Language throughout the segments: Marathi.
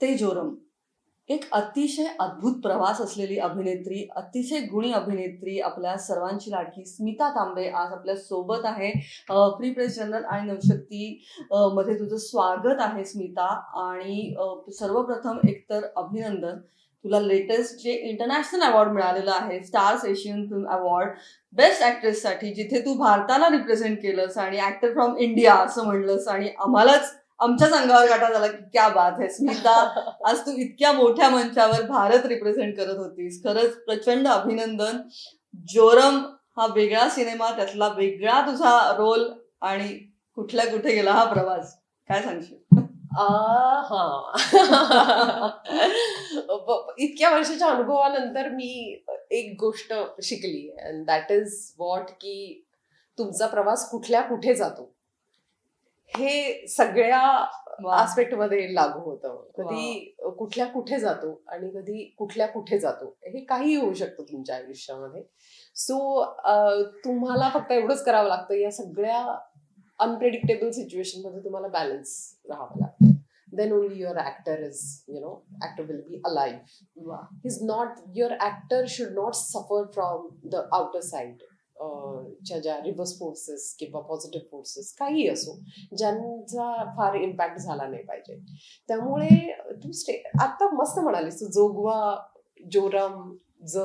तेजोरम एक अतिशय अद्भुत प्रवास असलेली अभिनेत्री अतिशय गुणी अभिनेत्री आपल्या सर्वांची लाडकी स्मिता तांबे आज आपल्यासोबत आहे. प्री प्रेस जनरल आणि नवशक्ती मध्ये तुझं स्वागत आहे स्मिता. आणि सर्वप्रथम एकतर अभिनंदन. तुला लेटेस्ट जे इंटरनॅशनल अवॉर्ड मिळालेलं आहे stars Asian film award best ऍक्ट्रेससाठी जिथे तू भारताला रिप्रेझेंट केलंस आणि ऍक्टर फ्रॉम इंडिया असं म्हणलंस आणि आम्हालाच आमच्याच अंगावर काटा झाला की क्या बात आहे स्मिता. आज तू इतक्या मोठ्या मंचावर भारत रिप्रेझेंट करत होतीस. खरंच प्रचंड अभिनंदन. जोरम हा वेगळा सिनेमा त्यातला वेगळा तुझा रोल आणि कुठल्या कुठे गेला हा प्रवास? काय सांगशील? हा. इतक्या वर्षाच्या अनुभवानंतर मी एक गोष्ट शिकली. अँड दॅट इज वॉट की तुमचा प्रवास कुठल्या कुठे जातो? हे सगळ्या आस्पेक्टमध्ये लागू होतं. कधी कुठल्या कुठे जातो आणि कधी कुठल्या कुठे जातो हे काही होऊ शकतं तुमच्या आयुष्यामध्ये. सो तुम्हाला फक्त एवढंच करावं लागतं या सगळ्या अनप्रेडिक्टेबल सिच्युएशनमध्ये तुम्हाला बॅलन्स राहावं लागतं. Then only your actor is you know actor will be alive is not your actor should not suffer from the outer side च्या ज्या रिव्हर्स फोर्सेस किंवा पॉझिटिव्ह फोर्सेस काही असो ज्यांचा फार इम्पॅक्ट झाला नाही पाहिजे. त्यामुळे तू स्टे आता मस्त म्हणालीस तू जोगवा जोराम ज.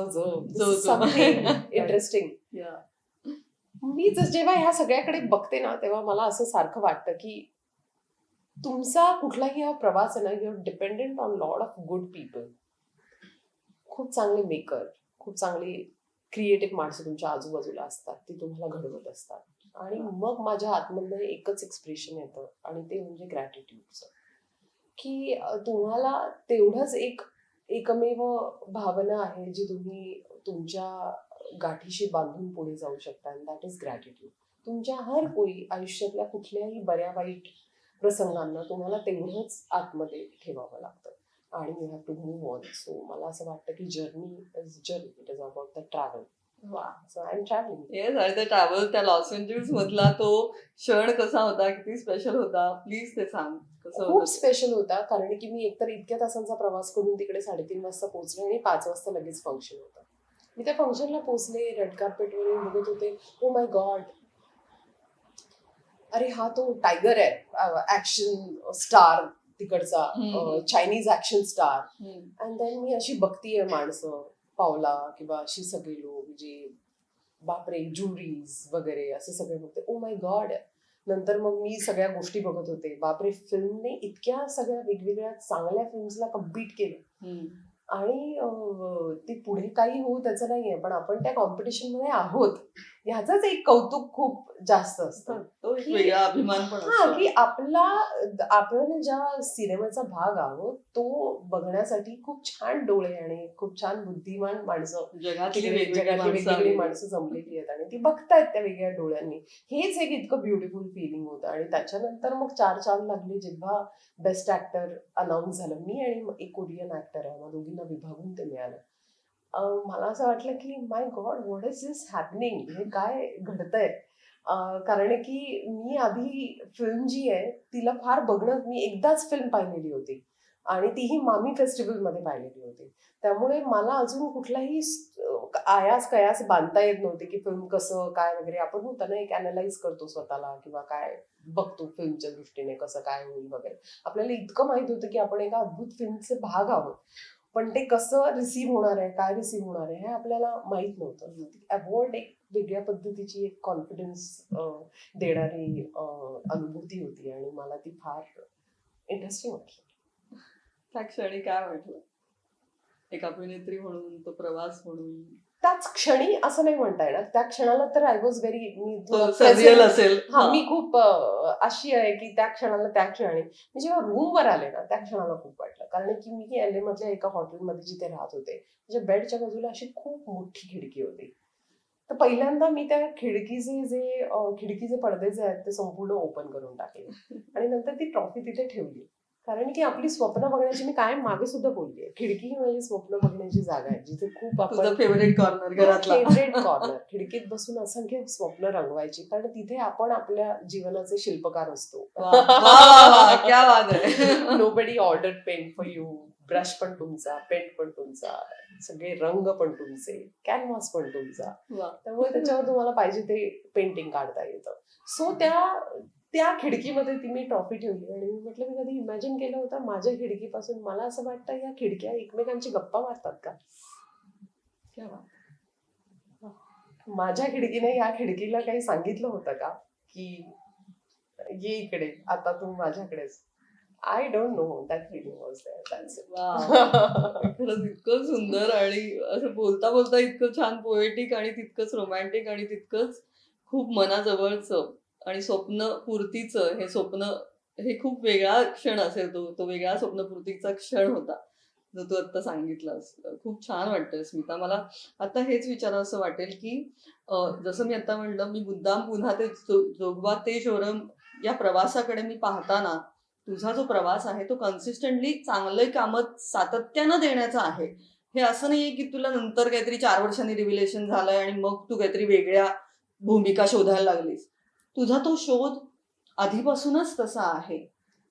इंटरेस्टिंग मी जर जेव्हा ह्या सगळ्याकडे बघते ना तेव्हा मला असं सारखं वाटतं की तुमचा कुठलाही हा प्रवास आहे ना your dependent on load of good people खूप चांगले मेकर खूप चांगली क्रिएटिव्ह माणसं तुमच्या आजूबाजूला असतात ती तुम्हाला घडवत असतात. आणि मग माझ्या आतमधनं एकच एक्सप्रेशन येतं आणि ते म्हणजे ग्रॅटिट्यूडचं की तुम्हाला तेवढंच एक एकमेव भावना आहे जी तुम्ही तुमच्या गाठीशी बांधून पुढे जाऊ शकता अँड दॅट इज ग्रॅटिट्यूड तुमच्या हर कोई आयुष्यातल्या कुठल्याही बऱ्या वाईट प्रसंगांना तुम्हाला तेवढंच आतमध्ये ठेवावं लागतं. आणि you have to move on so मला असं वाटतं की journey is journey it is about the travel travel त्या लॉस एंजल्स मधला तो क्षण कसा होता? किती स्पेशल होता? प्लीज ते सांग. कसं खूप स्पेशल होता कारण की मी एकतर इतक्या तासांचा प्रवास करून तिकडे साडेतीन वाजता पोहोचले आणि पाच वाजता लगेच फंक्शन होतं. मी त्या फंक्शनला पोहोचले रेड कार्पेटवरून बघत होते. ओ माय गॉड अरे हा तो टायगर आहे. ऍक्शन स्टार तिकडचा. Chinese action star. And then मी अशी बघतीये माणसं पावला किंवा अशी सगळी लोक जे बापरे ज्युरीज वगैरे असं सगळे बघते ओ माय गॉड नंतर मग मी सगळ्या गोष्टी बघत होते बापरे फिल्मने इतक्या सगळ्या वेगवेगळ्या चांगल्या फिल्म्सला कम्पीट केलं. आणि ते पुढे काही होऊ त्याचं नाहीये पण आपण त्या कॉम्पिटिशनमध्ये आहोत ह्याचंच एक कौतुक खूप जास्त असतं. हा की आपला आपण ज्या सिनेमाचा भाग आहोत तो बघण्यासाठी खूप छान डोळे आणि खूप छान बुद्धिमान माणसं जगातली वेगवेगळी माणसं जमलेली आहेत आणि ती बघतायत त्या वेगळ्या डोळ्यांनी. हेच एक इतकं ब्युटिफुल फिलिंग होतं आणि त्याच्यानंतर मग चार चांद लागले जेव्हा बेस्ट ऍक्टर अनाऊन्स झालं. मी आणि एक कोरियन ऍक्टर आहे. मग दोघींना विभागून ते मिळालं. मला असं वाटलं की my god what is this happening? हे काय घडतंय? कारण की मी आधी फिल्म जी आहे तिला फार बघणं मी एकदाच फिल्म पाहिलेली होती. आणि तीही मामी फेस्टिवलमध्ये पाहिलेली होती. त्यामुळे मला अजून कुठलाही आयास कयास बांधता येत नव्हते की फिल्म कसं काय वगैरे. आपण होताना एक अनालाइज करतो स्वतःला किंवा काय बघतो फिल्मच्या दृष्टीने कसं काय होईल वगैरे. आपल्याला इतकं माहीत होतं की आपण एका अद्भुत फिल्मचे भाग आहोत. पण ते कसं रिसीव्ह होणार आहे काय रिसीव्ह होणार आहे हे आपल्याला माहीत नव्हतं. अवॉर्ड एक वेगळ्या पद्धतीची एक कॉन्फिडन्स देणारी अनुभूती होती आणि मला ती फार इंटरेस्टिंग वाटली. त्या क्षणी काय वाटलं? एक अभिनेत्री म्हणून तो प्रवास म्हणून? त्याच क्षणी असं नाही म्हणता येणार. त्या क्षणाला तर आय वॉज व्हेरी मी असेल. हा मी खूप अशी आहे की त्या क्षणाला त्या क्षणी. मी जेव्हा रूमवर आले ना त्या क्षणाला खूप वाटलं. कारण की मी एल मधल्या एका हॉटेलमध्ये जिथे राहत होते त्याच्या बेडच्या बाजूला अशी खूप मोठी खिडकी होती. तर पहिल्यांदा मी त्या खिडकीचे जे खिडकीचे पडदे जे आहेत ते संपूर्ण ओपन करून टाकले. आणि नंतर ती ट्रॉफी तिथे ठेवली. कारण की आपली स्वप्न बघण्याची मी कायम मागे सुद्धा बोलली खिडकी ही माझी स्वप्न बघण्याची जागा आहे जिथे खूप आपण फेवरेट कॉर्नर घरातला. फेवरेट कॉर्नर खिडकीत बसून असंख्य स्वप्न रंगवायची. कारण तिथे आपण आपल्या जीवनाचे शिल्पकार असतो. Nobody order paint for you brush पण तुमचा पेंट पण तुमचा सगळे रंग पण तुमचे कॅनव्हास पण तुमचा. त्यामुळे त्याच्यावर तुम्हाला पाहिजे ते पेंटिंग काढता येतं. सो त्या त्या खिडकीमध्ये ती मी ट्रॉफी ठेवली आणि मी म्हटलं मी कधी इमॅजिन केलं होतं माझ्या खिडकीपासून मला असं वाटतं या खिडक्या एकमेकांची गप्पा मारतात का. माझ्या खिडकीने या खिडकीला काही सांगितलं होतं का? की ये इकडे आता तू माझ्याकडेच. I don't know that feeling was. खरंच इतकं सुंदर आणि असं बोलता बोलता इतकं छान पोएटिक आणि तितकंच रोमॅन्टिक आणि तितकंच खूप मनाजवळचं. आणि स्वप्न पूर्तीचं हे स्वप्न हे खूप वेगळा क्षण असेल तो तो वेगळा स्वप्नपूर्तीचा क्षण होता. जो तू आता सांगितलास. खूप छान वाटतंय स्मिता. मला आता हेच विचार असं वाटेल की जसं मी आता म्हणलं मी मुद्दाम पुन्हा ते जोगवा ते शोरम या प्रवासाकडे मी पाहताना तुझा जो प्रवास आहे तो कन्सिस्टंटली चांगले कामं सातत्यानं देण्याचा आहे. हे असं नाहीये की तुला नंतर काहीतरी चार वर्षांनी रिव्हिलेशन झालंय आणि मग तू काहीतरी वेगळ्या भूमिका शोधायला लागलीस. तुझा तो शोध आधीपासूनच तसा आहे.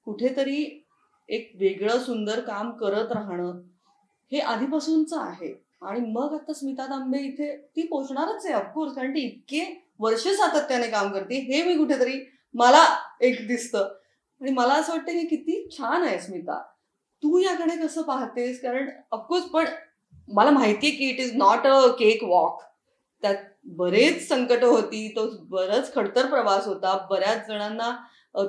कुठेतरी एक वेगळं सुंदर काम करत राहणं हे आधीपासूनच आहे. आणि मग आता स्मिता तांबे इथे ती पोचणारच आहे ऑफकोर्स कारण ती इतके वर्ष सातत्याने काम करते हे मी कुठेतरी मला एक दिसतं. आणि मला असं वाटतं की किती छान आहे स्मिता. तू याकडे कसं पाहतेस? कारण ऑफकोर्स पण मला माहितीये की it is not a cake walk त्यात बरेच संकट होती तो बराच खडतर प्रवास होता. बऱ्याच जणांना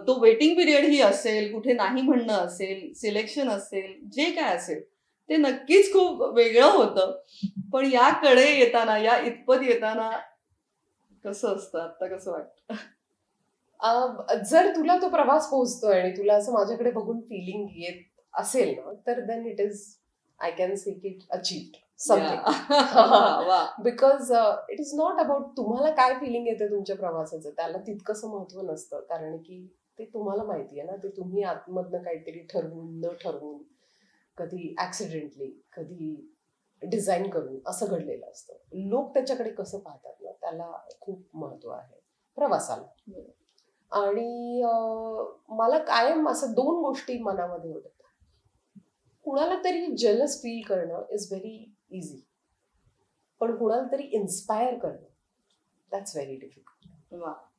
तो वेटिंग पिरियड ही असेल कुठे नाही म्हणणं असेल सिलेक्शन असेल जे काय असेल ते नक्कीच खूप वेगळं होतं. पण याकडे येताना या इतपत येताना कसं असतं आता कसं वाटतं? जर तुला तो प्रवास पोहोचतोय आणि तुला असं माझ्याकडे बघून फिलिंग येत असेल ना तर then it is I can see it achieved something. Because it is not about तुम्हाला काय फिलिंग येते तुमच्या प्रवासाचं. त्याला तितकंसं महत्त्व नसतं. कारण की ते तुम्हाला माहिती आहे ना. ते तुम्ही आतमधनं काहीतरी ठरवून न ठरवून कधी ऍक्सिडेंटली कधी डिझाईन करून असं घडलेलं असतं. लोक त्याच्याकडे कसं पाहतात ना त्याला खूप महत्त्व आहे. प्रवासाला. आणि मला कायम असं दोन गोष्टी मनामध्ये होत्या कुणाला तरी जलस फील करणं इज व्हेरी इझी पण कुणाला तरी इन्स्पायर करणं दॅट्स व्हेरी डिफिकल्ट.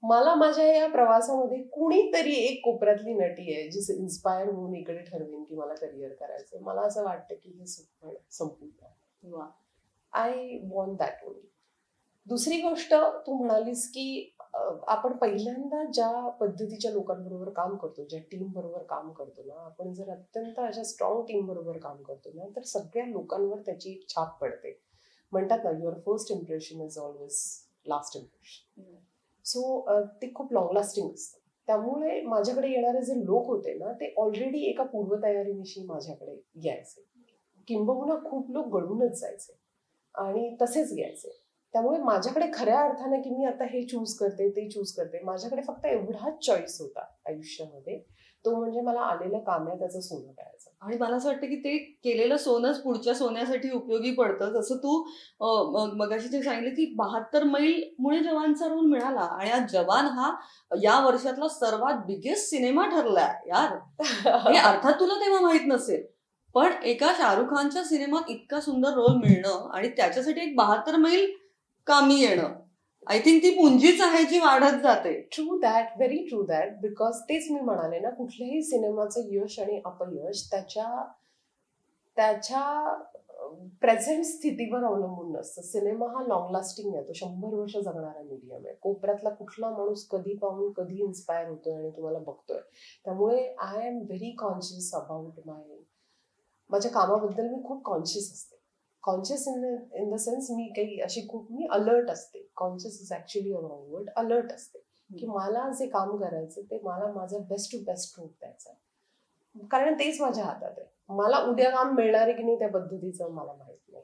मला माझ्या या प्रवासामध्ये कुणीतरी एक कोपऱ्यातली नटी आहे जी इन्स्पायर होऊन इकडे ठरवेन की मला करिअर करायचं मला असं वाटतं की हे संपूर्ण. आय वॉन्ट दॅट ओनली दुसरी गोष्ट तू म्हणालीस की आपण पहिल्यांदा ज्या पद्धतीच्या लोकांबरोबर काम करतो ज्या टीम बरोबर काम करतो ना आपण जर अत्यंत अशा स्ट्रॉंग टीम बरोबर काम करतो ना तर सगळ्या लोकांवर त्याची एक छाप पडते. म्हणतात ना your first impression is always last impression so ते खूप लॉंग लास्टिंग असतं. त्यामुळे माझ्याकडे येणारे जे लोक होते ना ते ऑलरेडी एका पूर्वतयारीनिशी माझ्याकडे यायचे. किंबहुना खूप लोक गळूनच जायचे आणि तसेच घ्यायचे. त्यामुळे माझ्याकडे खऱ्या अर्थाने की मी आता हे चूज करते ते चूज करते. माझ्याकडे फक्त एवढाच चॉईस होता आयुष्यामध्ये. तो म्हणजे मला आलेलं काम आहे त्याचं सोनं करायचं आणि मला असं वाटतं की ते केलेलं सोनंच पुढच्या सोन्यासाठी उपयोगी पडतं. जसं तू मगाशी ते सांगितलं की बहात्तर मैल मुळे जवानचा रोल मिळाला. आणि आज जवान हा या वर्षातला सर्वात बिगेस्ट सिनेमा ठरलाय यार. हे अर्थात तुला तेव्हा माहीत नसेल. पण एका शाहरुख खानच्या सिनेमात इतका सुंदर रोल मिळणं आणि त्याच्यासाठी एक बहात्तर मैल कामी येणं. आय थिंक ती पुंजीच आहे जी वाढत जाते. True that very true that because तेच मी म्हणाले ना कुठल्याही सिनेमाचं यश आणि अपयश त्याच्या त्याच्या प्रेझेंट स्थितीवर अवलंबून नसतं. सिनेमा हा लॉंग लास्टिंग आहे. तो शंभर वर्ष जगणारा मीडियम आहे. कोपऱ्यातला कुठला माणूस कधी पाहून कधी इन्स्पायर होतोय आणि तुम्हाला बघतोय? त्यामुळे I am very conscious about my माझ्या कामाबद्दल मी खूप कॉन्शियस असते. Conscious in in the sense मी काही अशी खूप मी अलर्ट असते. Conscious is actually a wrong word alert असते. की मला जे काम करायचं ते मला माझं बेस्ट टू बेस्ट रूप द्यायचं आहे. कारण तेच माझ्या हातात आहे. मला उद्या काम मिळणार आहे की नाही त्या पद्धतीचं मला माहीत नाही.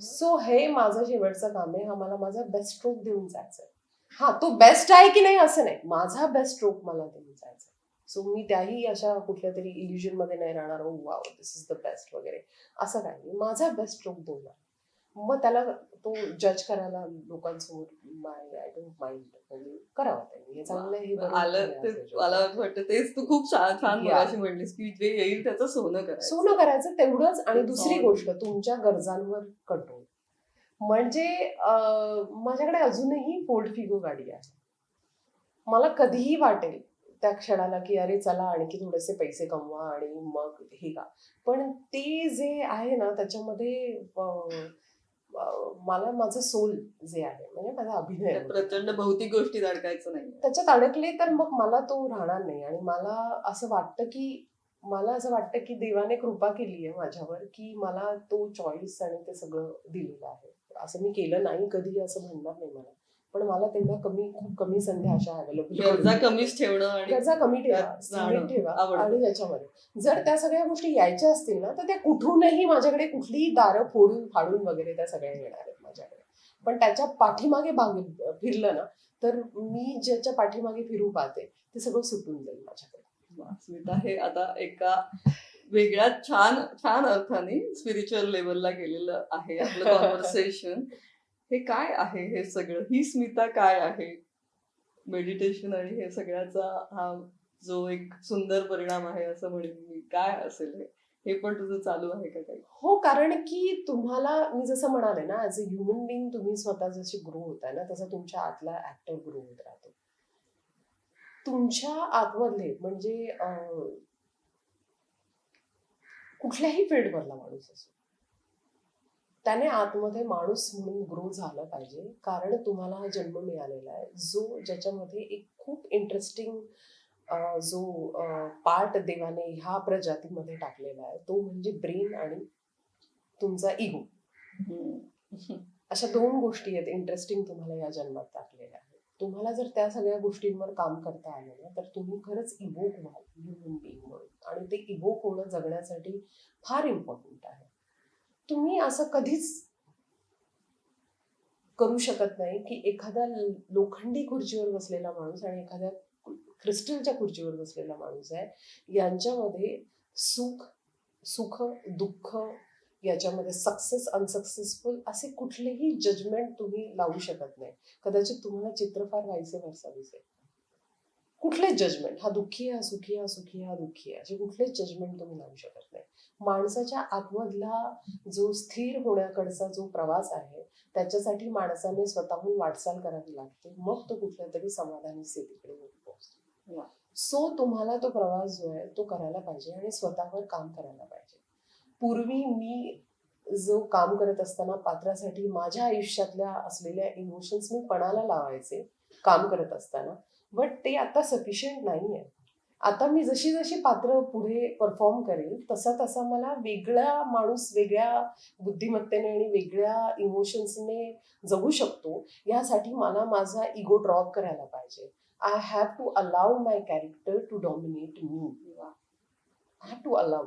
सो हे माझं शेवटचं काम आहे. हा मला माझा बेस्ट स्ट्रोक देऊन जायचं आहे. हा तो बेस्ट आहे की नाही असं नाही. माझा बेस्ट स्ट्रोक मला देऊन जायचा. सो मी त्याही अशा कुठल्या तरी इल्युजनमध्ये नाही राहणार. ओ wow this is the best वगैरे. असं काही नाही. माझा बेस्ट स्ट्रोक बोलणार. मग त्याला तो जज करायला लोकांसमोर माय आय डोंट माइंड म्हणजे करावं त्यांनी. हे चांगलं हे आलं मला वाटतं तेच तू खूप छान. मगाशी म्हणलीस की जे येईल त्याचं सोनं करायचं. सोनं करायचं तेवढंच. आणि दुसरी. गोष्ट तुमच्या गरजांवर कंट्रोल म्हणजे माझ्याकडे अजूनही फोर्ड फिगो गाडी आहे. मला कधीही वाटेल त्या क्षणाला की अरे चला आणखी थोडेसे पैसे कमवा आणि मग हे का. पण ते जे आहे ना त्याच्यामध्ये मला माझं सोल जे आहे म्हणजे माझा अभिनय. प्रचंड भौतिक गोष्टीत अडकायचं नाही त्याच्यात अडकले तर मग मला तो राहणार नाही आणि मला असं वाटतं की मला असं वाटतं की देवाने कृपा केली आहे माझ्यावर की मला तो चॉईस आणि ते सगळं दिलेलं आहे. असं मी केलं नाही कधी असं म्हणणार नाही मला. पण मला तेवढ्या कमी खूप कमी संध्या अशा गरजा अवेलेबल कमीच ठेवणं गरजा कमी ठेवा ठेवा. आणि त्याच्यामध्ये. जर त्या सगळ्या गोष्टी यायच्या असतील ना तर त्या कुठूनही माझ्याकडे कुठलीही दारं फोडून फाडून वगैरे त्या सगळ्या येणार आहेत माझ्याकडे. पण त्याच्या पाठीमागे बाग फिरलं ना तर मी ज्याच्या पाठीमागे फिरू पाहते ते सगळं सुटून जाईल माझ्याकडे. स्मिता हे आता एका वेगळ्या छान छान अर्थाने स्पिरिच्युअल लेवलला गेलेलं आहे आपलं कॉन्व्हर्सेशन हे काय आहे हे सगळं? ही स्मिता काय आहे? मेडिटेशन आणि हे सगळ्याचा हा जो एक सुंदर परिणाम आहे असं म्हणेन मी. काय असेल हे? हे पण तुझं चालू आहे का काही? हो कारण की तुम्हाला मी जसं म्हणाले ना ऍज अ ह्युमन बिंग तुम्ही स्वतः जशी ग्रो होताय ना तसा तुमच्या आतला ऍक्टर ग्रो होत राहतो. तुमच्या आतमधले म्हणजे कुठल्याही फील्डमधला माणूस असो त्याने आतमध्ये माणूस म्हणून ग्रो झालं पाहिजे. कारण तुम्हाला हा जन्म मिळालेला आहे. जो ज्याच्यामध्ये एक खूप इंटरेस्टिंग जो पार्ट देवाने ह्या प्रजातीमध्ये टाकलेला आहे. तो म्हणजे ब्रेन आणि तुमचा इगो. अशा दोन गोष्टी आहेत इंटरेस्टिंग तुम्हाला या जन्मात टाकलेल्या आहेत. तुम्हाला जर त्या सगळ्या गोष्टींवर काम करता आलं ना तर तुम्ही खरंच इव्होक व्हाल. ह्युमन बिईंग म्हणून. आणि ते इव्होक होणं जगण्यासाठी फार इम्पॉर्टंट आहे. तुम्ही असं कधीच करू शकत नाही की एखादा लोखंडी खुर्चीवर बसलेला माणूस आणि एखाद्या क्रिस्टलच्या खुर्चीवर बसलेला माणूस आहे यांच्यामध्ये सुख सुख दुःख याच्यामध्ये सक्सेस अनसक्सेसफुल असे कुठलेही जजमेंट तुम्ही लावू शकत नाही. कदाचित तुम्हाला चित्र फार व्हायचे वर्षा दिसेल कुठलेच जजमेंट हा दुःखी हा सुखी हा सुखी हा दुःखी आहे असे कुठलेच जजमेंट तुम्ही लावू शकत नाही. माणसाच्या आतमधला जो स्थिर होण्याकडचा जो प्रवास आहे त्याच्यासाठी माणसाने स्वतःहून वाटचाल करावी लागते. मग तो कुठल्या तरी समाधानी स्थितीकडे पोहोचतो. सो तुम्हाला तो प्रवास जो आहे तो करायला पाहिजे आणि स्वतःवर काम करायला पाहिजे. पूर्वी मी जो काम करत असताना पात्रासाठी माझ्या आयुष्यातल्या असलेल्या इमोशन्स मी पणाला लावायचे काम करत असताना. बट ते आता सफिशियंट नाही आहे आता मी जशी जशी पात्र पुढे परफॉर्म करेल तसा तसा मला वेगळा माणूस वेगळ्या बुद्धिमत्तेने आणि वेगळ्या इमोशन्सने जगू शकतो यासाठी मला माझा इगो ड्रॉप करायला पाहिजे. I have to allow my character to dominate me I have to allow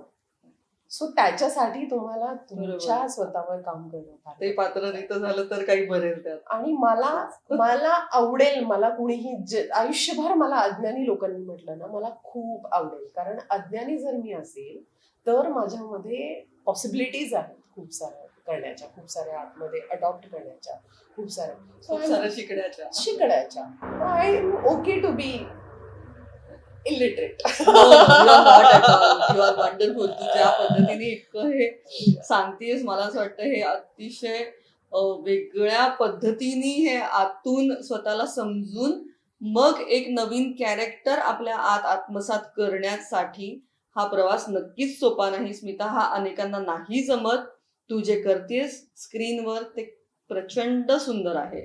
so त्याच्यासाठी तुम्हाला तुमच्या. स्वतःवर काम करणं ते पात्र रीत झालं तर काही बरेल त्यात. आणि मला मला आवडेल मला कुणीही ज- आयुष्यभर मला अज्ञानी लोकांनी म्हटलं ना मला खूप आवडेल. कारण अज्ञानी जर मी असेल तर माझ्यामध्ये पॉसिबिलिटीज आहेत खूप साऱ्या करण्याच्या खूप साऱ्या आतमध्ये अडॉप्ट करण्याच्या खूप साऱ्या. खूप सारं शिकण्याच्या. शिकण्याच्या. I am okay to be illiterate wonderful तू ज्या पद्धतीने इतकं हे सांगतेस मला असं वाटतं हे अतिशय वेगळ्या पद्धतीने हे आतून स्वतःला समजून मग एक नवीन कॅरेक्टर आपल्या आत आत्मसात करण्यासाठी हा प्रवास नक्कीच सोपा नाही. स्मिता हा अनेकांना नाही जमत. तू जे करतेस स्क्रीनवर ते प्रचंड सुंदर आहे.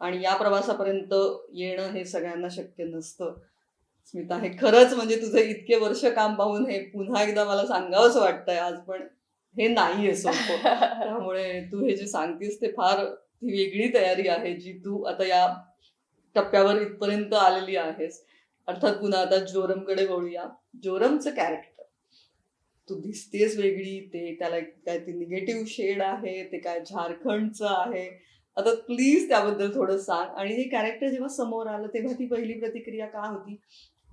आणि या प्रवासापर्यंत येणं हे सगळ्यांना शक्य नसतं. स्मिता हे खरंच म्हणजे तुझं इतके वर्ष काम पाहून हे पुन्हा एकदा मला सांगावंच वाटतंय आज पण हे नाहीये सोपं त्यामुळे तू हे जे सांगतेस ते फार वेगळी तयारी आहे जी तू आता या टप्प्यावर इथपर्यंत आलेली आहेस. अर्थात पुन्हा आता जोरमकडे वळूया. जोरमचं कॅरेक्टर तू दिसतेस वेगळी ते त्याला काय ते निगेटिव्ह शेड आहे ते काय झारखंडचं आहे. आता प्लीज त्याबद्दल थोडं सांग. आणि हे कॅरेक्टर जेव्हा समोर आलं तेव्हा ती पहिली प्रतिक्रिया का होती?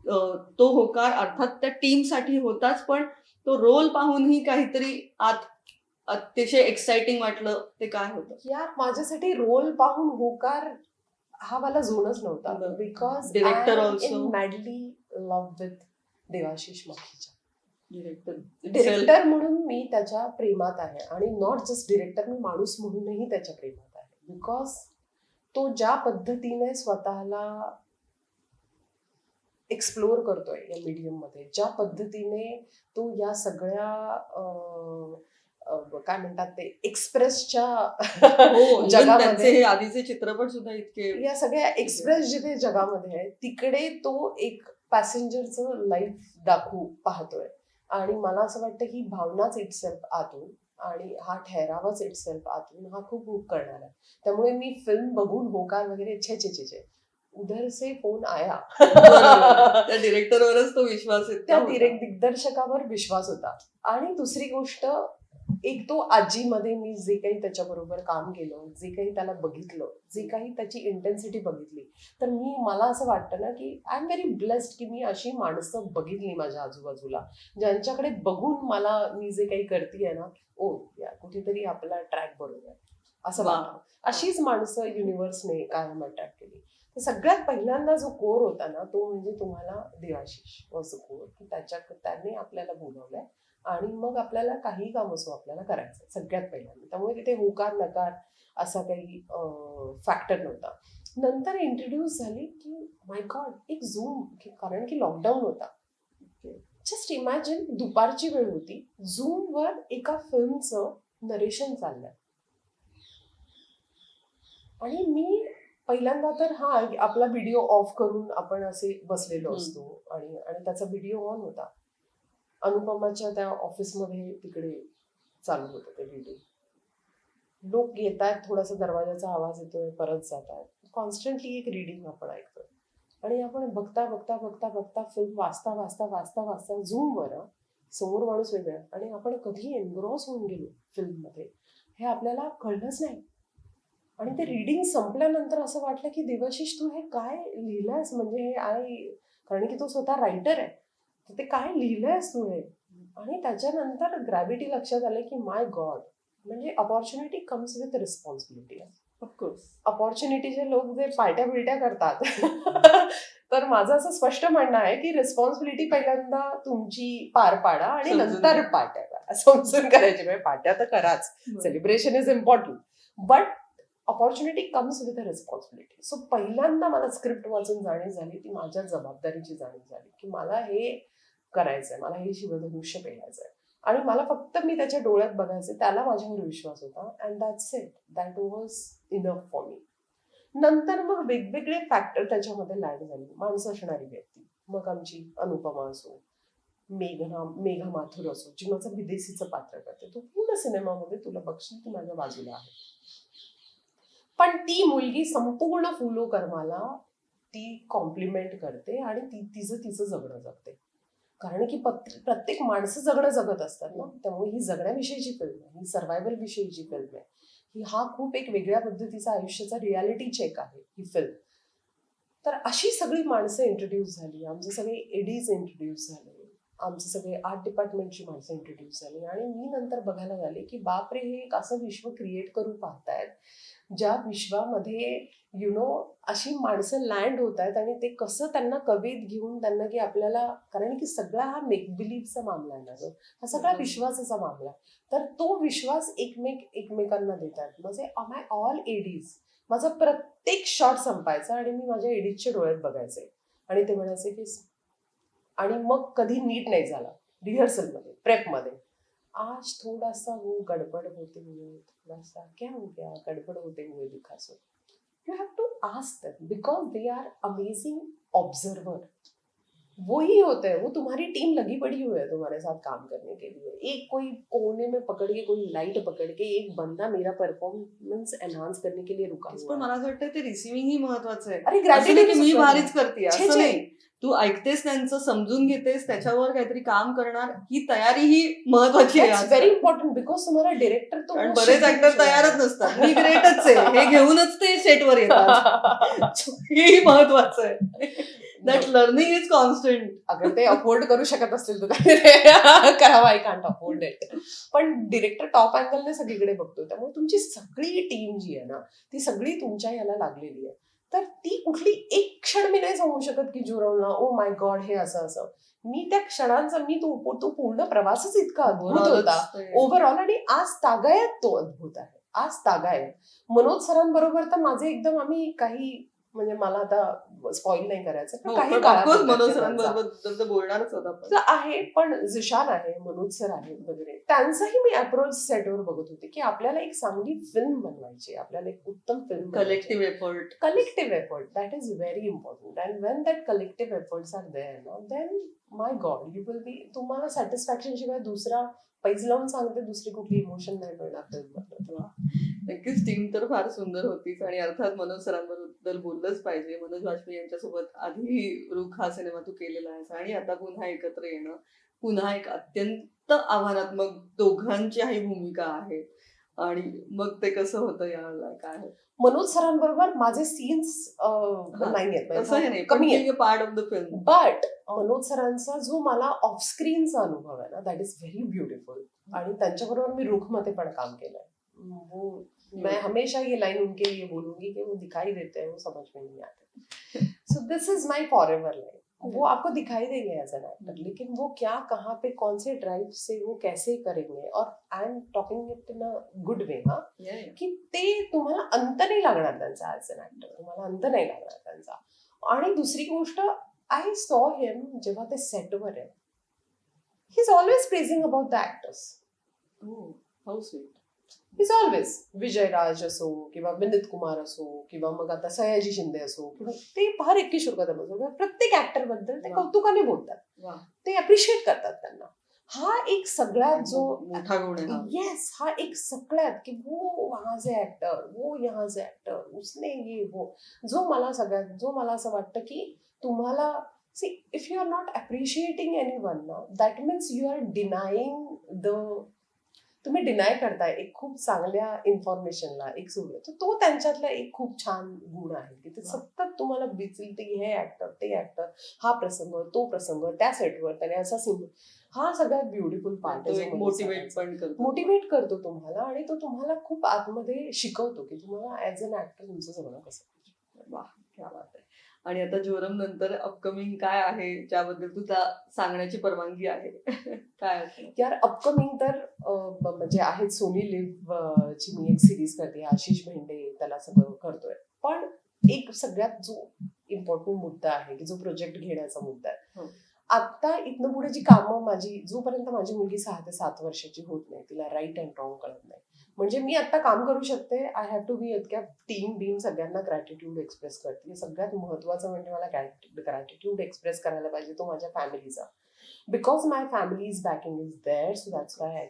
तो होकार अर्थात त्या टीमसाठी होताच पण तो रोल पाहूनही काहीतरी आत अतिशय एक्साइटिंग वाटलं ते काय होतं? यार माझ्यासाठी रोल पाहून होकार हा मला झोनच नव्हता. Because Director also. Madly love with Devashish माखीच्या director director म्हणून मी त्याच्या प्रेमात आहे आणि नॉट जस्ट डिरेक्टर मी माणूस म्हणूनही त्याच्या प्रेमात आहे. बिकॉज तो ज्या पद्धतीने स्वतःला एक्सप्लोर करतोय या मीडियममध्ये. ज्या पद्धतीने तो या सगळ्या काय म्हणतात ते एक्सप्रेसच्या हो जगामध्ये- आधीचे चित्रपट सुद्धा इतके या सगळ्या एक्सप्रेस जिथे जगामध्ये आहे तिकडे तो एक पॅसेंजरचं लाईफ दाखवू पाहतोय. आणि मला असं वाटतं ही भावनाच इटसेल्फ आतून आणि हा ठहरावच इटसेल्फ आतून हा खूप हुक करणार आहे. त्यामुळे मी फिल्म बघून होकार वगैरे छे छे छे छे. उधर से फोन आया. त्या डिरेक्टरवरच तो विश्वास त्या दिरेक दिग्दर्शकावर विश्वास होता. आणि दुसरी गोष्ट एक तो आजीमध्ये मी जे काही त्याच्याबरोबर काम केलं जे काही त्याला बघितलं जे काही त्याची इंटेन्सिटी बघितली तर मी मला असं वाटतं ना की आय एम व्हेरी ब्लेस्ड की मी अशी माणसं बघितली माझ्या आजूबाजूला ज्यांच्याकडे बघून मला मी जे काही करते ना ओ या कुठेतरी आपला ट्रॅक बरोबर. आहे असं. वाटतं. अशीच माणसं युनिव्हर्सने कायम अट्रॅक्ट केली. सगळ्यात पहिल्यांदा जो कोर होता ना तो म्हणजे तुम्हाला देवाशिष वॉज कोर की त्याच्या त्याने आपल्याला बोलवलंय आणि मग आपल्याला काही काम असो आपल्याला करायचं सगळ्यात पहिल्यांदा. त्यामुळे तिथे होकार नकार असा काही फॅक्टर नव्हता. नंतर इंट्रोड्यूस झाली की माय गॉड एक झूम कारण की लॉकडाऊन होता. जस्ट इमॅजिन दुपारची वेळ होती झूमवर एका फिल्मचं नरेशन चाललंय. आणि मी पहिल्यांदा तर हा आपला व्हिडिओ ऑफ करून आपण असे बसलेलो. असतो आणि आणि त्याचा व्हिडिओ ऑन होता. अनुपमाच्या त्या ऑफिसमध्ये तिकडे चालू होतं ते व्हिडिओ लोक येत आहेत थोडासा दरवाजाचा आवाज येतोय परत जात आहेत कॉन्स्टंटली एक रिडिंग आपण ऐकतोय. आणि आपण बघता बघता बघता बघता फिल्म वाचता वाचता वाचता वाचता झूमवर समोर माणूस वेगळा. आणि आपण कधी एनग्रॉस होऊन गेलो फिल्ममध्ये हे आपल्याला कळलंच नाही. आणि ते रिडिंग संपल्यानंतर असं वाटलं की देवाशिष तू हे काय लिहिलंयस? म्हणजे हे आय कारण की तो स्वतः रायटर आहे. तर ते काय लिहिलंयस तू हे? आणि त्याच्यानंतर ग्रॅव्हिटी लक्षात आलं की माय गॉड म्हणजे opportunity comes with responsibility of course अपॉर्च्युनिटीचे लोक जे पार्ट्या बिलट्या करतात. तर माझं असं स्पष्ट म्हणणं आहे की रिस्पॉन्सिबिलिटी पहिल्यांदा तुमची पार पाडा आणि नंतर घ्या. पार्ट्या करा. समजून करायची म्हणजे पार्ट्या तर कराच. Celebration is important but opportunity comes with a responsibility so पहिल्यांदा मला स्क्रिप्ट वाचून जाणीव झाली ती माझ्या जबाबदारीची जाणीव झाली की मला हे करायचंय मला हे शिवधनुष्य पेलायचंय. आणि मला फक्त मी त्याच्या डोळ्यात बघायचे त्याला माझ्यावर विश्वास होता and that's it that was enough for me नंतर मग वेगवेगळे फॅक्टर त्याच्यामध्ये लँड झाले. माणसं असणारी व्यक्ती मग आमची अनुपमा असो मेघना मेघा माथुर असो जी माझं विदेशीचं पात्र करते. तो पूर्ण सिनेमामध्ये तुला बघशील ती माझ्या बाजूला आहे. पण ती मुलगी संपूर्ण फुलो कर्माला ती कॉम्प्लिमेंट करते आणि ती तिचं तिचं जगणं जगते. कारण की प्रत्येक माणसं जगणं जगत असतात ना त्यामुळे ही जगण्याविषयीची फिल्म आहे ही सर्वायवल विषयीची फिल्म आहे. ही हा खूप एक वेगळ्या पद्धतीचा आयुष्याचा रियालिटी चेक आहे ही फिल्म तर अशी सगळी माणसं इंट्रोड्यूस झाली आमचे सगळे एडीज इंट्रोड्यूस झाले आमचे सगळे आर्ट डिपार्टमेंटची माणसं इंट्रोड्यूस झाली आणि मी नंतर बघायला झाले की बापरे हे एक असं विश्व क्रिएट करू पाहतायत. ज्या विश्वामध्ये यु नो अशी माणसं लँड होत आहेत आणि ते कसं त्यांना कवीत घेऊन त्यांना की आपल्याला कारण की सगळा हा मेक बिलीव्हचा मामला आहे ना गं. हा सगळा. विश्वासाचा मामला तर तो विश्वास एकमेक एकमेकांना देतात. म्हणजे माय ऑल एडीज माझा प्रत्येक शॉट संपायचा आणि मी माझ्या एडीजच्या डोळ्यात बघायचे. आणि ते म्हणायचे की आणि मग कधी नीट नाही झाला. रिहर्सलमध्ये प्रेपमध्ये आज थोड़ा सा वो गड़बड़ होते हुए थोड़ा सा क्या हो गया? गड़बड़ होते हुए दिखा so. You have to ask them because they are amazing observer वो ही होते हैं वो तुम्हारी टीम लगी पड़ी हुई है तुम्हारे साथ काम करने के लिए। एक कोई कोने में पकड़ के कोई लाइट पकड़ के एक बंदा मेरा परफॉर्मेंस एनहांस करने के लिए रुका पण है। मला असं वाटतं ते रिसिव्हिंग ही महत्वाचं आहे अरे नाही की मी भारीच करते असं. नाही तू ऐकतेस त्यांचं समजून घेतेस त्याच्यावर काहीतरी काम करणार ही तयारी ही महत्वाची आहे. व्हेरी इम्पॉर्टंट बिकॉज तुम्हाला डिरेक्टर तो बरेच ऍक्टर तयारच नसतात. मी ग्रेटच आहे. हे घेऊनच ते सेटवर येतात. हेही महत्वाचं आहे. दॅट लर्निंग इज कॉन्स्टंट अगर ते अफोर्ड करू शकत असतील तर करावा आय कांट अफोर्ड इट पण डिरेक्टर टॉप अँगलने सगळीकडे बघतो त्यामुळे तुमची सगळी टीम जी आहे ना ती सगळी तुमच्या याला लागलेली आहे. तर ती कुठली एक क्षण मी नाही सांगू शकत की जुरवला ओ माय गॉड हे असं असं. मी त्या क्षणांचा मी तो तो पूर्ण प्रवासच इतका अद्भुत होता. ओव्हरऑल आणि आज तागायत तो अद्भुत आहे. आज तागायत. मनोज सरांबरोबर तर माझे एकदम आम्ही काही म्हणजे मला आता स्पॉइल नाही करायचं पण काही काळात. सरांबरोबर तर बोलणारच होता आहे पण जिशान आहे मनोज सर आहेत वगैरे त्यांचाही मी अप्रोच सेटवर बघत होते की आपल्याला एक चांगली फिल्म बनवायची आपल्याला एक उत्तम film collective effort effort. That is very important. And when that collective efforts are there no, then my god you will be तुम्हाला सॅटिस्फॅक्शन शिवाय दुसरा पैज लावून सांगते दुसरी कुठली इमोशन नाही मिळणार फिल्ममधनं. नक्कीच टीम तर फार सुंदर होतीच आणि अर्थात मनोज सरांबद्दल बोललंच पाहिजे. मनोज वाजपेयी यांच्यासोबत आधी रुख हा सिनेमा तू केलेला आहेस आणि आता पुन्हा एकत्र येणं पुन्हा एक अत्यंत आव्हानात्मक दोघांच्याही भूमिका आहेत आणि मग ते कसं होतं याला काय? मनोज सरांबरोबर माझे सीन्स हा, नाही आहेत. हे कमी part of the film but Manoj सरांचा जो मला ऑफ स्क्रीनचा अनुभव आहे ना दॅट इज व्हेरी ब्युटिफुल आणि त्यांच्याबरोबर मी रुखमध्ये पण काम केलंय. वो मैं हमेशा ये लाइन उनके लिए बोलूंगी कि वो दिखाई देते हैं वो समझ में नहीं आते. So this is my forever line वो आपको दिखाई देंगे एज एन एक्टर लेकिन वो क्या कहाँ पे कौन से ड्राइव से वो कैसे करेंगे? और I am talking it in a good way हा. की ते तुम्हाला अंत नाही लागणार त्यांचा ॲज अन ऍक्टर तुम्हाला अंत नाही लागणार त्यांचा. आणि दुसरी गोष्ट आय सॉ हिम जेव्हा ते सेटवर आहे. He is always praising about the actors how sweet. Is always Vijay Raaz असो किंवा विनीत कुमार असो किंवा मग आता सयाजी शिंदे असो ते फार एक किशोर कदम असो किंवा प्रत्येक ऍक्टरबद्दल ते. कौतुकाने बोलतात. ते अप्रिशिएट करतात त्यांना हा एक सगळ्यात जो मोठा गुण आहे. यस हा एक सगळ्यात की वो वहां से एक्टर वो यहाँ से एक्टर उसने ये वो जो मला सगळ्यात जो मला असं वाटतं की तुम्हाला see if you are not appreciating anyone ना that means you are denying the तुम्ही डिनाय करताय एक खूप चांगल्या इन्फॉर्मेशनला एक सुरू. तर तो त्यांच्यातला एक खूप छान गुण आहे की ते. सतत तुम्हाला बिचल ते हे ऍक्टर ते ऍक्टर हा प्रसंग तो प्रसंग त्या सेटवर त्याने असा सिंग हा सगळ्यात ब्युटिफुल पार्ट मोटिवेट पण करतो. मोटिवेट करतो तुम्हाला आणि तो तुम्हाला खूप आतमध्ये शिकवतो की तुम्हाला ऍज अन ऍक्टर तुमचं जगणं कसं वा क्या बात आहे. आणि आता जोरम नंतर अपकमिंग काय आहे ज्याबद्दल तुला सांगण्याची परवानगी आहे काय? यार अपकमिंग तर म्हणजे आहेत सोनी लिव्ह ची मी एक सिरीज करते आशिष भेंडे त्याला सगळं करतोय पण एक सगळ्यात जो इम्पॉर्टंट मुद्दा आहे की जो प्रोजेक्ट घेण्याचा मुद्दा हो. आहे आता इथनं पुढे जी कामं माझी जोपर्यंत माझी मुलगी सहा ते सात वर्षाची होत नाही तिला राईट अँड रॉंग कळत नाही म्हणजे मी आता काम करू शकते. आय हॅव टू बी इतक्या टीम बीम सगळ्यांना ग्रॅटिट्यूड एक्सप्रेस करते. सगळ्यात महत्वाचं म्हणजे मला ग्रॅटिट्यूड एक्सप्रेस करायला पाहिजे तो माझ्या फॅमिलीचा because my family is backing is there so that's why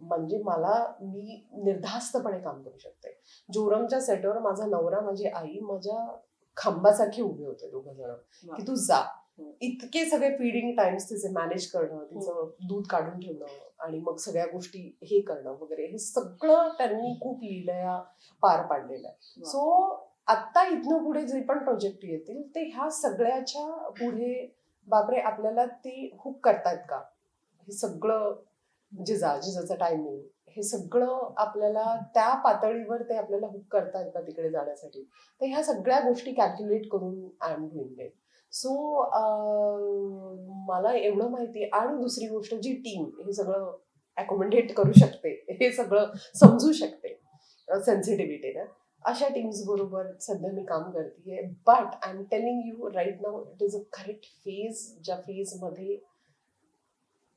म्हणजे मला मी निर्धास्तपणे काम करू शकते. जोरमच्या सेटवर माझा नवरा माझी आई माझ्या खांबासारखी उभे होते दोघं जण. की तू जा. इतके सगळे फिडिंग टाइम्स तिचे मॅनेज करणं तिचं दूध काढून ठेवणं आणि मग सगळ्या गोष्टी हे करणं वगैरे हे सगळं त्यांनी खूप लिहिलंया पार पाडलेलं आहे. सो आत्ता इथनं पुढे जे पण प्रोजेक्ट येतील ते ह्या सगळ्याच्या पुढे बापरे आपल्याला ते हुक करतायत का? हे सगळं जिजा जिजाचं टायमिंग हे सगळं आपल्याला त्या पातळीवर ते आपल्याला हुक करतायत का तिकडे जाण्यासाठी? तर ह्या सगळ्या गोष्टी कॅल्क्युलेट करून I am doing it so मला एवढं माहिती आहे. आणि दुसरी गोष्ट जी टीम हे सगळं अकोमोडेट करू शकते हे सगळं समजू शकते सेन्सिटिव्हिटीनं अशा टीम्स बरोबर सध्या मी काम करते but I am telling you right now it is a correct phase ज्या फेजमध्ये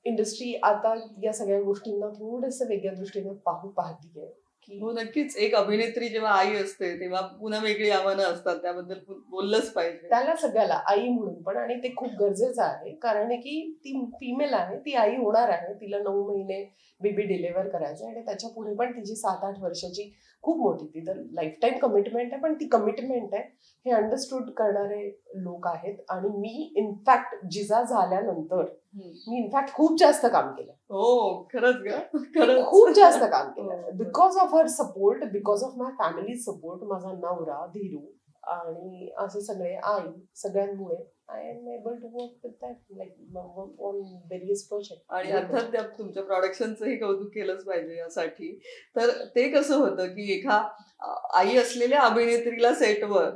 इंडस्ट्री आता या सगळ्या गोष्टींना थोडंसं वेगळ्या दृष्टीने पाहू पाहतीये. हो नक्कीच. एक अभिनेत्री जेव्हा आई असते तेव्हा पुन्हा वेगळी आव्हानं असतात. त्याबद्दल बोललंच पाहिजे. त्याला सगळ्याला आई म्हणून. पण आणि ते खूप गरजेचं आहे. कारण की ती फिमेल आहे ती आई होणार आहे. तिला नऊ महिने बेबी डिलिव्हर करायचं आहे आणि त्याच्या पुढे पण तिची सात आठ वर्षाची खूप मोठी ती तर लाईफ टाईम कमिटमेंट आहे पण ती कमिटमेंट आहे. हे अंडरस्टूड करणारे लोक आहेत आणि मी इनफॅक्ट जिजा झाल्यानंतर मी इनफॅक्ट खूप जास्त काम केलं. हो खरंच खूप जास्त काम केलं. Because of her support because of my family support माझा नवरा धीरू आणि असे सगळे आई सगळ्यांमुळे I am able to work with that like on various project आणि अर्थात त्या तुमच्या प्रोडक्शनचंही कौतुक केलंच पाहिजे यासाठी. तर ते कसं होतं की एका आई असलेल्या अभिनेत्रीला सेटवर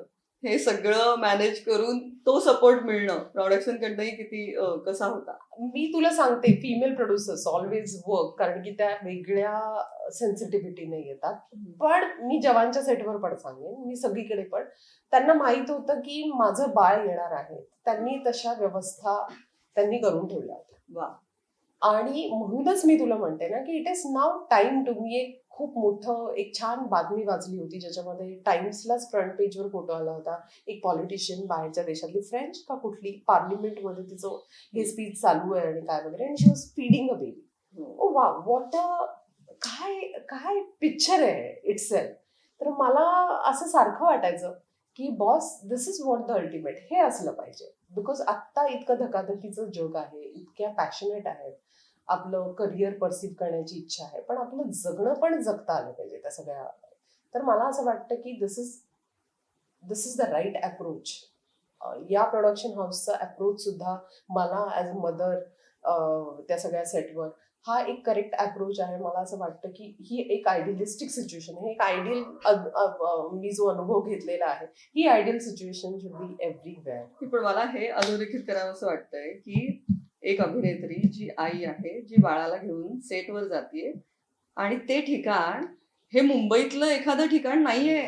हे सगळं मॅनेज करून तो सपोर्ट मिळणं. प्रोडक्शन कडनंही किती अ, कसा होता? मी तुला सांगते फिमेल प्रोड्युसर्स ऑलवेज वर्क कारण की त्या वेगळ्या सेन्सिटिव्हिटीने येतात. पण मी जवानच्या सेटवर पण सांगेन मी सगळीकडे पण. त्यांना माहीत होतं की माझं बाळ येणार आहे. त्यांनी तशा व्यवस्था त्यांनी करून ठेवल्या होत्या. वा. आणि म्हणूनच मी तुला म्हणते ना की it is now time to me एक खूप मोठं एक छान बातमी वाचली होती ज्याच्यामध्ये टाइम्सलाच फ्रंट पेजवर फोटो आला होता. एक पॉलिटिशियन बाहेरच्या देशातली फ्रेंच का कुठली पार्लिमेंटमध्ये तिचं हे स्पीच चालू आहे आणि काय वगैरे आणि she was feeding a baby. Oh वा वॉट काय काय पिक्चर आहे इट्स तर मला असं सारखं वाटायचं की boss this is what the ultimate हे असलं पाहिजे. बिकॉज आत्ता इतकं धकाधकीचं जग आहे इतक्या पॅशनेट आहेत आपलं करिअर परसिव्ह करण्याची इच्छा आहे. पण आपलं जगणं पण जगता आलं पाहिजे त्या सगळ्या. तर मला असं वाटतं की this is this is the right approach या प्रोडक्शन हाऊसचा अप्रोच सुद्धा मला ॲज अ मदर त्या सगळ्या सेटवर हा एक करेक्ट अप्रोच आहे. मला असं वाटतं की ही एक आयडियलिस्टिक सिच्युएशन आहे. एक आयडियल मी जो अनुभव घेतलेला आहे ही ideal situation should be everywhere पण मला हे अधोरेखित करावं असं वाटतंय की एक अभिनेत्री जी आई आहे जी बाळाला घेऊन सेटवर जाते आणि ते ठिकाण हे मुंबईतलं एखादं ठिकाण नाहीये.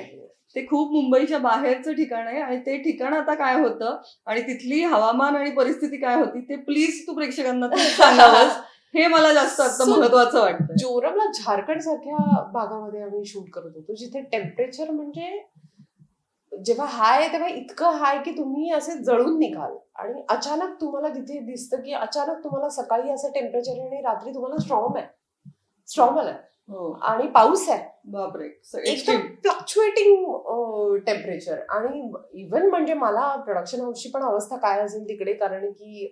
ते खूप मुंबईच्या बाहेरचं ठिकाण आहे आणि ते ठिकाण आता काय होतं आणि तिथली हवामान आणि परिस्थिती काय होती ते प्लीज तू प्रेक्षकांना सांगावंस. हे मला जास्त आता महत्वाचं वाटतं जोरमला झारखंड सारख्या भागामध्ये आम्ही शूट करत होतो जिथे टेम्परेचर म्हणजे जेव्हा हाय आहे तेव्हा इतकं हाय की तुम्ही असे जळून निघाल. आणि अचानक तुम्हाला तिथे दिसतं की अचानक तुम्हाला सकाळी असं टेम्परेचर आहे आणि रात्री तुम्हाला स्ट्रॉम आहे. स्ट्रॉम आलाय. हो. आणि पाऊस आहे. बापरे. एकदम फ्लक्च्युएटिंग टेम्परेचर आणि इव्हन म्हणजे मला प्रोडक्शन हाऊसची पण अवस्था काय असेल तिकडे? कारण की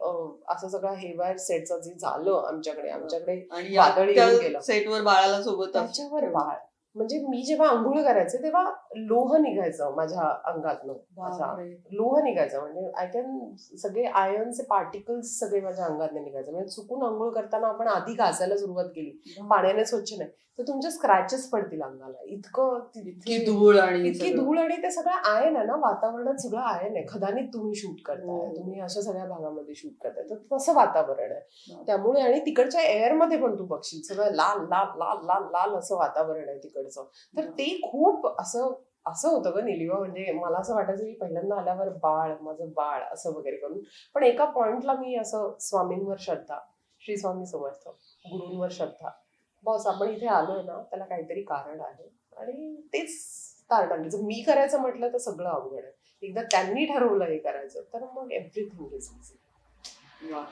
असं सगळं हेवायर सेटचं जे झालं आमच्याकडे. आमच्याकडे आणि वादळ येऊन या गेलं. सेटवर बाळाला सोबत त्याच्यावर बाळ. म्हणजे मी जेव्हा आंघोळ करायचे तेव्हा लोह निघायचं माझ्या अंगातनं. असा. लोह निघायचं. म्हणजे आय कॅन सगळे आयर्नचे पार्टिकल्स सगळे माझ्या अंगात निघायचे. म्हणजे चुकून आंघोळ करताना आपण आधी घासायला सुरुवात केली. पाण्याने स्वच्छ नाही. तर तुमचे स्क्रॅचेस पडतील अंगाला. इतकं इतकी धूळ आणि इतकी. धूळ आणि ते सगळं आयन आहे ना वातावरणात सगळं आयन आहे खदानीत तुम्ही शूट करताय. हो. तुम्ही अशा सगळ्या भागामध्ये शूट करताय. तर तसं वातावरण आहे. त्यामुळे आणि तिकडच्या एअरमध्ये पण तू बघशील. सगळं लाल लाल लाल लाल लाल असं वातावरण आहे तिकडचं तर ते खूप असं असं होतं ग निलिमा म्हणजे मला असं वाटायचं की पहिल्यांदा आल्यावर बाळ माझं बाळ असं वगैरे करून. पण एका पॉइंटला मी असं स्वामींवर श्रद्धा श्री स्वामी समर्थ गुरूंवर श्रद्धा. बॉस आपण इथे आलोय ना त्याला काहीतरी कारण आहे. आणि तेच आणलं जर मी करायचं म्हटलं तर सगळं अवघड आहे. एकदा त्यांनी ठरवलं हे करायचं तर मग एव्हरीथिंग इज वा.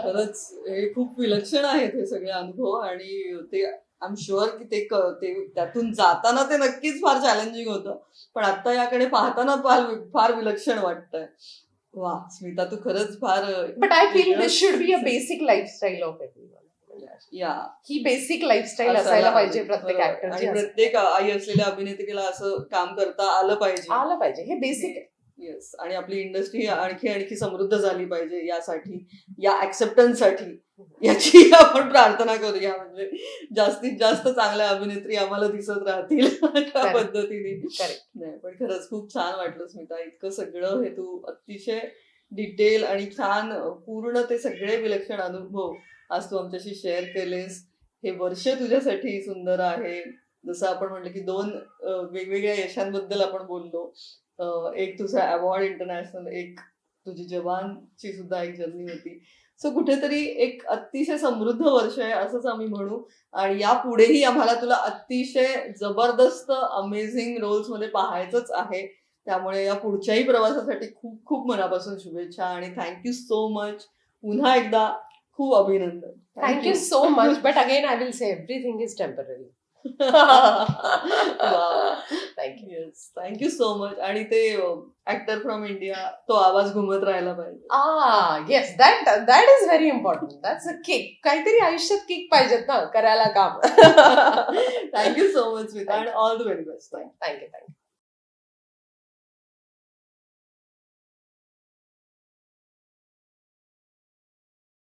खरंच हे खूप विलक्षण आहेत हे सगळे अनुभव आणि ते आय एम शुअर की ते त्यातून जाताना ते नक्कीच फार चॅलेंजिंग होतं. पण आता याकडे पाहताना फार फार विलक्षण वाटतंय. वा स्मिता तू खरंच फार but I feel this should be a basic lifestyle of या. ही बेसिक लाईफस्टाईल असायला पाहिजे. प्रत्येक आणि ऍक्टरची प्रत्येक आई असलेल्या अभिनेत्रीला असं काम करता आलं पाहिजे. आलं पाहिजे. हे बेसिक येस आणि आपली इंडस्ट्री आणखी आणखी समृद्ध झाली पाहिजे यासाठी या ऍक्सेप्टन्ससाठी याची आपण प्रार्थना करूया. म्हणजे जास्तीत जास्त चांगल्या अभिनेत्री आम्हाला दिसत राहतील त्या. पद्धतीने. नाही पण खरंच खूप छान वाटलं स्मिता. इतकं सगळं हे तू अतिशय डिटेल आणि छान पूर्ण ते सगळे विलक्षण अनुभव आज तू आमच्याशी शेअर केलेस. हे वर्ष तुझ्यासाठी सुंदर आहे. जसं आपण म्हटलं की दोन वेगवेगळ्या यशांबद्दल आपण बोललो. एक तुझा अवॉर्ड इंटरनॅशनल एक तुझी जवानची सुद्धा एक जर्नी होती. सो कुठेतरी एक अतिशय समृद्ध वर्ष आहे असंच आम्ही म्हणू. आणि यापुढेही आम्हाला तुला अतिशय जबरदस्त अमेझिंग रोल्समध्ये पाहायचंच आहे. त्यामुळे या पुढच्याही प्रवासासाठी खूप खूप मनापासून शुभेच्छा आणि थँक्यू सो मच पुन्हा एकदा खूप अभिनंदन. Thank you so much but again I will say everything is temporary thank you yes thank you so much आणि ते ऍक्टर फ्रॉम इंडिया तो आवाज घुमत राहायला पाहिजे. आ yes that that is very important that's a kick काहीतरी आयुष्यात किक पाहिजेत ना करायला काम. थँक्यू सो मच स्मिता आणि all the very best thank you thank you